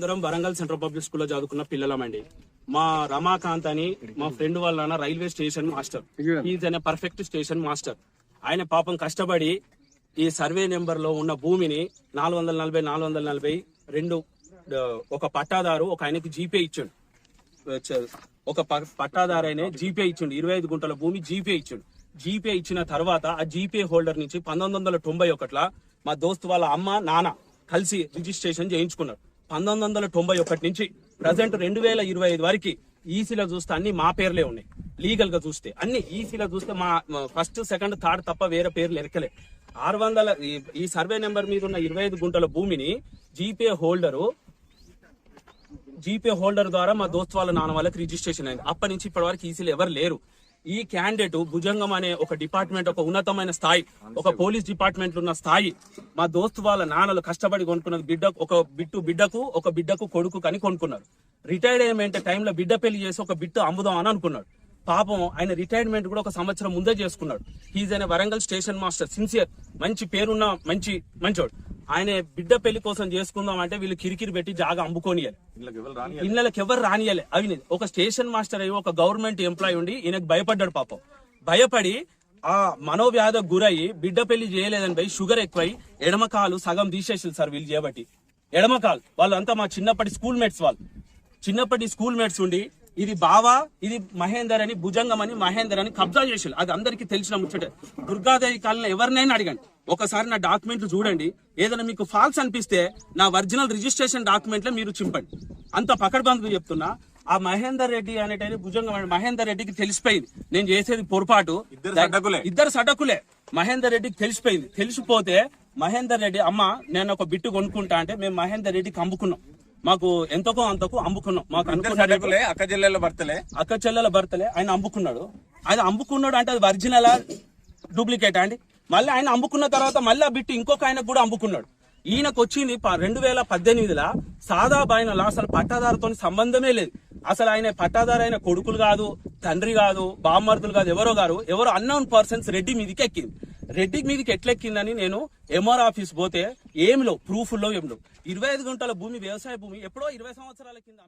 అందరం Warangal central public స్కూల్లో చదువుకున్న పిల్లలమండి. మా రమాకాంత్ అని మా ఫ్రెండ్ వాళ్ళ నాన్న రైల్వే స్టేషన్ మాస్టర్. ఈజ్ అనే పర్ఫెక్ట్ స్టేషన్ మాస్టర్ ఆయన పాపం కష్టపడి ఈ సర్వే నెంబర్లో ఉన్న భూమిని నాలుగు వందల నలభై నాలుగు వందల నలభై రెండు ఒక పట్టాదారు ఒక ఆయనకి జీపే ఇచ్చాడు. ఒక ప- పట్టాదారైనే జీపే ఇచ్చిండు. ఇరవై ఐదు గుంటల భూమి జీపే ఇచ్చిండు. జీపే ఇచ్చిన తర్వాత ఆ జీపే హోల్డర్ నుంచి పంతొమ్మిది వందల తొంభై ఒకటిలో మా దోస్తు వాళ్ళ అమ్మ నాన్న కలిసి రిజిస్ట్రేషన్ చేయించుకున్నారు. పంతొమ్మిది వందల తొంభై ఒకటి నుంచి ప్రజెంట్ రెండు వేల ఇరవై ఐదు వరకు ఈసీలో చూస్తే అన్ని మా పేర్లే ఉన్నాయి. లీగల్గా చూస్తే. అన్ని ఈసీలో చూస్తే మా ఫస్ట్ సెకండ్ థర్డ్ తప్ప వేరే పేర్లు ఎరకలే. ఆరు వందల ఈ- సర్వే నెంబర్ మీద ఉన్న ఇరవై ఐదు గుంటల భూమిని జీపే హోల్డరు జీపే హోల్డర్ ద్వారా మా దోస్త్ వాళ్ళ నాన్న వాళ్ళకి రిజిస్ట్రేషన్ అయింది. అప్పటి నుంచి ఇప్పటి వరకు ఈసీలు ఎవరు లేరు. ఈ క్యాండిడేట్ భుజంగం అనే ఒక డిపార్ట్మెంట్ ఒక ఉన్నతమైన స్థాయి ఒక పోలీస్ డిపార్ట్మెంట్ ఉన్న స్థాయి. మా దోస్త్ వాళ్ళ నాన్నలు కష్టపడి కొనుక్కున్నది బిడ్డ ఒక బిట్టు బిడ్డకు ఒక బిడ్డకు కొడుకు కని కొనుక్కున్నారు. రిటైర్మెంట్ టైంలో బిడ్డ పెళ్ళి చేసి ఒక బిట్టు అమ్ముదాం అని అనుకున్నాడు. పాపం ఆయన రిటైర్మెంట్ కూడా ఒక సంవత్సరం ముందే చేసుకున్నాడు. హీజ్ అయిన వరంగల్ స్టేషన్ మాస్టర్ సిన్సియర్ మంచి పేరున్న మంచి మంచోడు. ఆయన బిడ్డ పెళ్ళి కోసం చేసుకుందాం అంటే వీళ్ళు కిరికిరి పెట్టి జాగా అమ్ముకోనియాలి. ఇళ్ళకి ఎవరు రానియాలి? అవి ఒక స్టేషన్ మాస్టర్ అయ్యి ఒక గవర్నమెంట్ ఎంప్లాయ్ ఉండి ఈయనకు భయపడ్డాడు పాపం. భయపడి ఆ మనోవ్యాధకు గురయ్యి బిడ్డ పెళ్ళి చేయలేదని పోయి షుగర్ ఎక్కువై ఎడమ కాలు సగం తీసేసారు సార్ వీళ్ళు చేయబట్టి ఎడమ కాలు వాళ్ళంతా మా చిన్నప్పటి స్కూల్ మేట్స్ వాళ్ళు. చిన్నప్పటి స్కూల్ మేట్స్ ఉండి ఇది బావా ఇది మహేందర్ అని భుజంగం అని మహేందర్ అని కబ్జా చేసారు అది అందరికీ తెలిసిన ముచ్చటే. దుర్గాదేవి కాలంలో ఎవరినైనా అడగండి. ఒకసారి నా డాక్యుమెంట్లు చూడండి. ఏదైనా మీకు ఫాల్స్ అనిపిస్తే నా ఒరిజినల్ రిజిస్ట్రేషన్ డాక్యుమెంట్లే మీరు చింపండి. అంత పకడ్బందీ చెప్తున్నా. ఆ మహేందర్ రెడ్డి అనేటైన భుజంగం అనే మహేందర్ రెడ్డికి తెలిసిపోయింది. నేను చేసేది పొరపాటు. ఇద్దరు సడకులే. మహేందర్ రెడ్డికి తెలిసిపోయింది. తెలిసిపోతే మహేందర్ రెడ్డి అమ్మ నేను ఒక బిట్టు కొనుక్కుంటా అంటే మేము మహేందర్ రెడ్డికి అమ్ముకున్నాం. మాకు ఎంతకో అంతకు అమ్ముకున్నాం. మాకు అక్క చెల్లెళ్ళ భర్తలే అక్క చెల్లెల భర్తలే ఆయన అమ్ముకున్నాడు. ఆయన అమ్ముకున్నాడు అంటే అది ఒరిజినల్ డూప్లికేట్ అండి? మళ్ళీ ఆయన అమ్ముకున్న తర్వాత మళ్ళీ ఆ బిట్టు ఇంకొక ఆయనకు కూడా అమ్ముకున్నాడు. ఈయనకు వచ్చింది రెండు వేల పద్దెనిమిదిలా సాదా బాయినలా అసలు పట్టాదారుతో సంబంధమే లేదు. అసలు ఆయన పట్టాదారు అయిన కొడుకులు కాదు తండ్రి కాదు బామ్మర్దులు కాదు ఎవరో గారు ఎవరో అన్నోన్ పర్సన్స్ రెడ్డి మీదకి ఎక్కింది రెడ్డి మీదకి ఎట్లెక్కిందని నేను ఎంఆర్ ఆఫీస్ పోతే ఏమిలో? ప్రూఫ్లో ఏమిలో? ఇరవై ఐదు గంటల భూమి వ్యవసాయ భూమి ఎప్పుడో ఇరవై సంవత్సరాల కింద